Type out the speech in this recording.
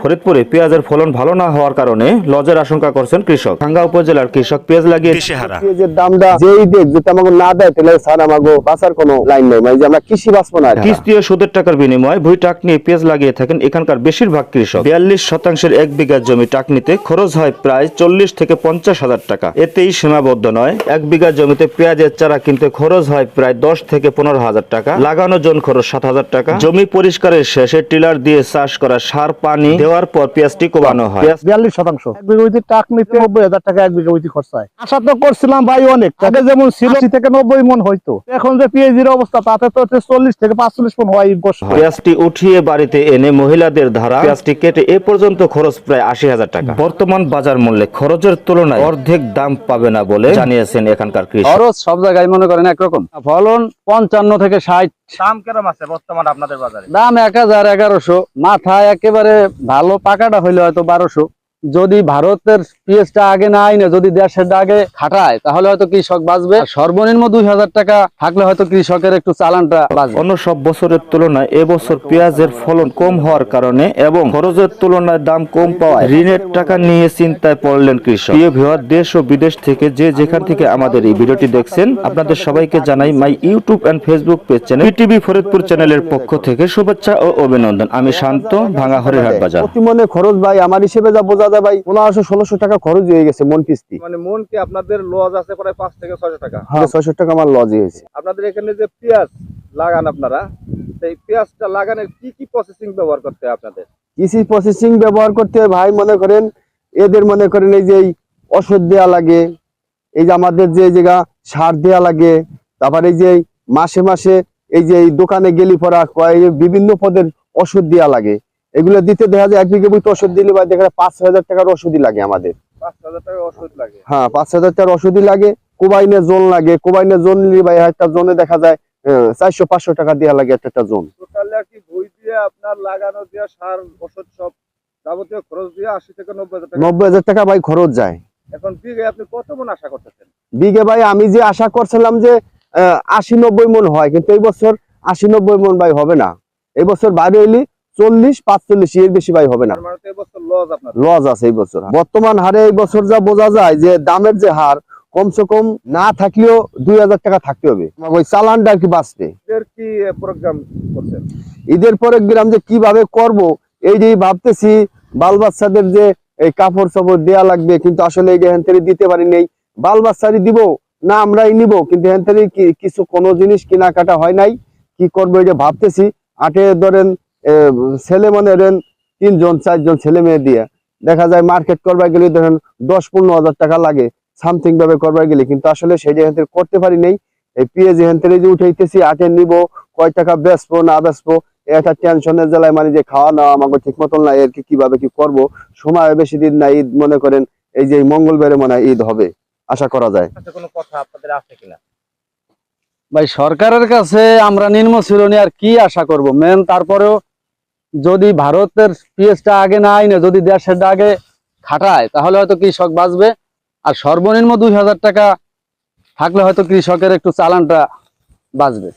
ফরিদপুরে পেঁয়াজের ফলন ভালো না হওয়ার কারণে লজের আশঙ্কা করছেন কৃষক। ভাঙ্গা উপজেলার কৃষক পেঁয়াজ লাগিয়ে পেঁয়াজের দামটা যেই দেখ যদি আমাকে না দেয় তাহলে স্যার আমাকে বাঁচার কোনো লাইন নেই। মানে যে আমরা কৃষি বাঁচবো না কিস্তি ও সুদের টাকার বিনিময়ে ভুই টাক নিয়ে পেঁয়াজ লাগিয়ে থাকেন এখানকার বেশিরভাগ কৃষক। বিয়াল্লিশ শতাংশের এক বিঘা জমি টাক নিতে খরচ হয় প্রায় চল্লিশ থেকে পঞ্চাশ হাজার টাকা। এতেই সীমাবদ্ধ নয়। এক বিঘা জমিতে পেঁয়াজের চারা কিনতে খরচ হয় প্রায় দশ থেকে পনেরো হাজার টাকা। লাগানো জন খরচ সাত হাজার টাকা। জমি পরিষ্কারের শেষে টিলার দিয়ে চাষ করা সার পানি দেওয়ার পর পেঁয়াজটি কোবানো হয়। পেঁয়াজ বিয়াল্লিশ শতাংশ। এক বিঘা টাক নিতে নব্বই হাজার টাকা এক বিঘা উইথি খরচা হয়। আশা তো করছিলাম ভাই অনেক। আগে যেমন ছিল থেকে নব্বই মন হইতো। এখন যে পিএইচির অবস্থা তাতে তো চল্লিশ থেকে পাঁচচল্লিশ মন হয়। পেঁয়াজটি উঠিয়ে বাড়িতে এনে মহিলাদের ধারা পেঁয়াজটি কেটে এ পর্যন্ত খরচ প্রায় আশি হাজার টাকা। বর্তমান বাজার মূল্যে খরচের তুলনায় অর্ধেক দাম পাবে না বলে জানিয়েছেন এখানকার কৃষক। খরচ সব জায়গায় মনে করেন একরকম। ফলন পঞ্চান্ন থেকে ষাট দাম কেরম আছে বর্তমান আপনাদের বাজারে? দাম এক হাজার এগারোশো। মাথা একেবারে ভালো পাকাটা হইলে হয়তো বারোশো। যদি ভারতের পিএসটা আগে না আইনে যদি দেশের আগে খাটায় তাহলে হয়তো কৃষক বাঁচবে। সর্বনিম্ন দুই হাজার টাকা থাকলে হয়তো কৃষকের একটু চালানটা বাঁচবে। অন্য সব বছরের তুলনায় এবছর পেঁয়াজের ফলন কম হওয়ার কারণে এবং খরচের তুলনায় দাম কম পাওয়ায় ঋণের টাকা নিয়ে চিন্তায় পড়লেন কৃষক। প্রিয় ভিউয়ার দেশ ও বিদেশ থেকে যে যেখান থেকে আমাদের এই ভিডিওটি দেখছেন আপনাদের সবাইকে জানাই my YouTube and Facebook page channel TV Faridpur চ্যানেলের পক্ষ থেকে শুভেচ্ছা ও অভিনন্দন। আমি শান্ত ভাঙা হরিহাট বাজার। মনে খরচ ভাই আমার হিসেবে যা বোঝা যায় ভাই পনেরোশো ষোলোশো টাকা খরচ হয়ে গেছে মন কিস্তি। মানে মন কি আপনাদের লজ আছে প্রায় পাঁচ থেকে ছয়শো টাকা? হ্যাঁ ছয়শো টাকা আমার লজ হয়েছে। আপনাদের এখানে যে পেঁয়াজ লাগান আপনারা সেই পেঁয়াজটা লাগানোর কি কি প্রসেসিং ব্যবহার করতে হয় আপনাদের? কৃষি প্রসেসিং ব্যবহার করতে হয় ভাই মনে করেন এদের মনে করেন এই যে এই ওষুধ দেওয়া লাগে এই যে আমাদের যে এই জায়গা সার দেওয়া লাগে তারপর এই যে মাসে মাসে এই যে দোকানে গেলি পরা বিভিন্ন পদের ওষুধ দেওয়া লাগে। এগুলো দিতে দেখা যায় এক বিঘে বইতে ওষুধ দিলে ভাই দেখা যায় পাঁচ হাজার টাকার ওষুধই লাগে আমাদের। পাঁচ হাজার টাকা ওষুধ লাগে। হ্যাঁ পাঁচ হাজার টাকার ওষুধই লাগে কোবাইনে জোন লাগে কোবাইনে জোন নিলে ভাই একটা জোনে দেখা যায় চারশো পাঁচশো টাকা দেওয়া লাগে একটা একটা জোন। টোটালি আর কি বই দিয়ে আপনার লাগানো দিয়ে সার ওষুধ সব যাবতীয় খরচ দিয়ে আশি থেকে নব্বই হাজার টাকা। নব্বই হাজার টাকা ভাই খরচ যায়। এখন বিঘে আপনি কত মন আশা করতেছেন? বিঘে ভাই আমি যে আশা করছিলাম যে আশি নব্বই মন হয় কিন্তু এই বছর আশি নব্বই মন ভাই হবে না। এই বছর বাইরে হইলি চল্লিশ পাঁচচল্লিশ এর বেশি ভাই হবে না। মানে লস আছে এই বছর। বর্তমান হারে এই বছর যা বোঝা যায় যে দামের যে হার কমসে কম না থাকলেও দুই হাজার টাকা থাকতে হবে। ওই চালানটা আর কি বাঁচবে ঈদের পরে গ্রাম যে কীভাবে করব এই যে ভাবতেছি বাল বাচ্চাদের যে এই কাপড় চাপড় দেয়া লাগবে কিন্তু আসলে এই যে হ্যান থেকে দিতে পারি নেই। বাল বাচ্চারই দিব না আমরাই নিব কিন্তু হ্যান থেকে কি- কিছু কোনো জিনিস কেনাকাটা হয় নাই। কি করব এই যে ভাবতেছি আটে ধরেন ছেলে মনে ধরেন তিনজন চারজন ছেলে মেয়ে দিয়ে দেখা যায় মার্কেট করবার গেলে ধরেন দশ পনেরো হাজার টাকা লাগে সামথিং ভাবে করবার গেলে। কিন্তু আসলে সেই যে হ্যান করতে পারি নেই এই পেঁয়াজ হ্যান থেকে যে উঠাইতেছি আটে নিব কয় টাকা বেচবো না বেচবো একটা টেনশনের জ্বালায় মানে যে খাওয়া দাওয়া আমাকে ঠিক মতন নাই আর কি কীভাবে কি করব? সময় বেশি দিন নাই ঈদ মনে করেন এই যে মঙ্গলবারে মনে হয় ঈদ হবে আশা করা যায়। কোনো কথা আপনাদের আছে কিনা? ভাই সরকারের কাছে আমরা নিম্ন শ্রেণি আর কি আশা করব? মেন তারপরেও যদি ভারতের পিএসটা আগে না আইনে, যদি দেশের আগে খাটায়, তাহলে হয়তো কৃষক বাঁচবে। আর সর্বনিম্ন দুই হাজার টাকা থাকলে হয়তো কৃষকের একটু চালানটা বাঁচবে।